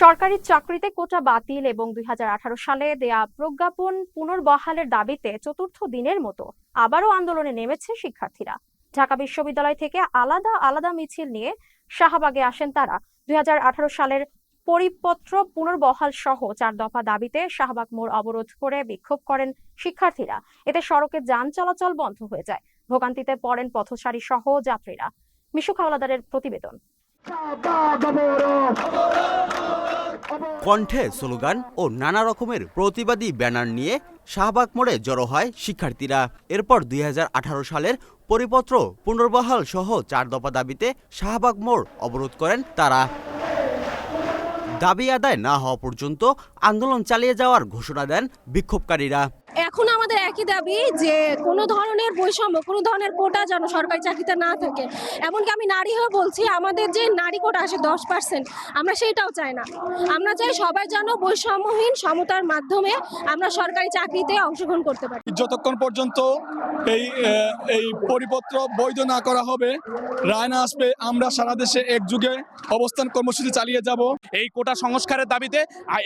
সরকারি চাকরিতে কোটা বাতিল এবং দুই সালে দেয়া প্রজ্ঞাপন পুনর্বহালের দাবিতে চতুর্থ দিনের মতো আবারও আন্দোলনে নেমেছে শিক্ষার্থীরা। ঢাকা বিশ্ববিদ্যালয় থেকে আলাদা আলাদা মিছিল নিয়ে শাহবাগে আসেন তারা। দুই সালের পরিপত্র পুনর্বহাল সহ চার দফা দাবিতে শাহবাগ মোড় অবরোধ করে বিক্ষোভ করেন শিক্ষার্থীরা। এতে সড়কে যান চলাচল বন্ধ হয়ে যায়। ভোগান্তিতে পড়েন পথচারী সহ যাত্রীরা। মিশু হাওলাদারের প্রতিবেদন। কণ্ঠে স্লোগান ও নানা রকমের প্রতিবাদী ব্যানার নিয়ে শাহবাগ মোড়ে জড়ো হয় শিক্ষার্থীরা। এরপর দুই হাজার আঠারো সালের পরিপত্র পুনর্বহাল সহ চার দফা দাবিতে শাহবাগ মোড় অবরোধ করেন তারা। দাবি আদায় না হওয়া পর্যন্ত আন্দোলন চালিয়ে যাওয়ার ঘোষণা দেন বিক্ষোভকারীরা। এখন আমাদের একই দাবি যে কোনো ধরনের বৈষম্য কোনো ধরনের কোটা যেন সরকারি চাকরিতে না থাকে। এমনকি আমি নারী হয়ে বলছি আমাদের যে নারী কোটা আসে দশ পার্সেন্ট আমরা সেইটাও চাই না। আমরা চাই সবাই যেন বৈষম্যহীন সমতার মাধ্যমে আমরা সরকারি চাকরিতে অংশগ্রহণ করতে পারি। যতক্ষণ পর্যন্ত এই আহ, এই পরিপত্র বৈধ না করা হবে রায় না আসবে আমরা সারা দেশে একযুগে অবস্থান কর্মসূচি চালিয়ে যাব। এই কোটা সংস্কারের দাবিতে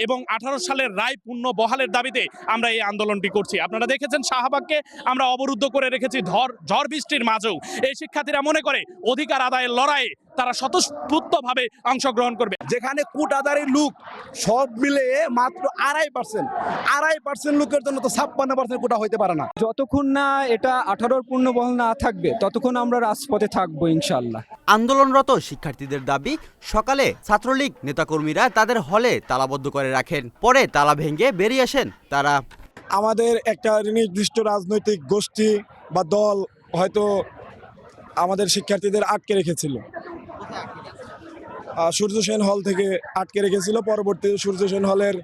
এবং আঠারো সালের রায় পূর্ণ বহালের দাবিতে আমরা এই আন্দোলনটি করছি। আপনারা দেখেছেন শাহবাগকে আমরা অবরুদ্ধ করে রেখেছি ঝড় ঝড় বৃষ্টির মাঝেও। এই শিক্ষার্থীরা মনে করে, অধিকার আদায়ের লড়াইয়ে তারা স্বতঃস্ফূর্তভাবে অংশগ্রহণ করবে। যেখানে কোটাদারি লোক সব মিলে মাত্র আড়াই পার্সেন্ট আড়াই পার্সেন্ট লোকের জন্য তো ছাপ্পান্ন পার্সেন্ট কোটা হইতে পারে না। যতক্ষণ না এটা আঠারোর পূর্ণবল না থাকবে ততক্ষণ আমরা রাজপথে থাকব ইনশাল্লাহ আন্দোলনরত শিক্ষার্থীদের দাবি সকালে ছাত্রলীগ নেতাকর্মীরা তাদের হলে তালাবদ্ধ করে রাখেন পরে তালা ভেঙে বেরিয়ে আসেন তারা। আমাদের একটা নির্দিষ্ট রাজনৈতিক গোষ্ঠী বা দল হয়তো আমাদের শিক্ষার্থীদের আটকে রেখেছিল। সূর্য সেন হল থেকে আটকে রেখেছিল। পরবর্তীতে সূর্য সেন হলের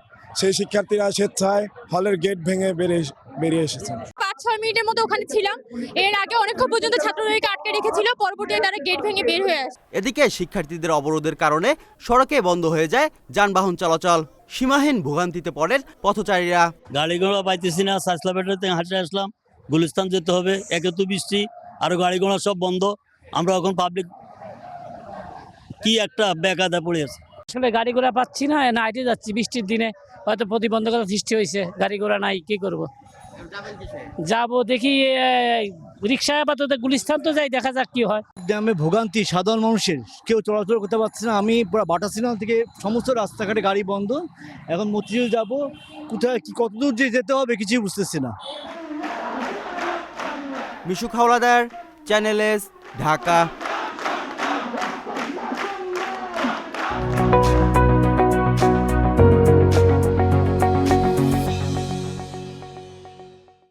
সেই শিক্ষার্থীরা স্বেচ্ছায় হলের গেট ভেঙে বেরিয়ে বেরিয়ে এসেছেন। পাঁচ ছয় মিনিটের মতো ওখানে ছিলাম। এর আগে অনেকক্ষণ পর্যন্ত ছাত্রলীগকে আটকে রেখেছিল। পরবর্তীতে তারা গেট ভেঙে বের হয়ে আসে। এদিকে শিক্ষার্থীদের অবরোধের কারণে সড়কে বন্ধ হয়ে যায় যানবাহন চলাচল। সীমাহীন ভোগান্তিতে পড়েন পথচারীরা। গাড়ি ঘোড়া পাইতেছি না সাইসলা বেটাতে হাঁটে আসলাম। গুলিস্তান যেতে হবে একে তো বৃষ্টি আরও গাড়ি ঘোড়া সব বন্ধ। আমরা এখন পাবলিক কি একটা বেকাদা পড়ে আছে। আসলে গাড়ি ঘোড়া পাচ্ছি না নাইটে যাচ্ছি বৃষ্টির দিনে। হয়তো প্রতিবন্ধকতা সৃষ্টি হয়েছে গাড়ি ঘোড়া নাই কি করব? যাব দেখি রিক্সা আপাতত গুলিস্থান তো যাই দেখা যাক কি হয়। গ্রামে ভোগান্তি সাধারণ মানুষের কেউ চলাচল করতে পারছে না। আমি পুরো বাটা সিগন্যাল থেকে সমস্ত রাস্তাঘাটে গাড়ি বন্ধ। এখন মতিঝিল যাব কোথায় কি কতদূর যে যেতে হবে কিছুই বুঝতেছি না। Mishu Howlader channel S Dhaka.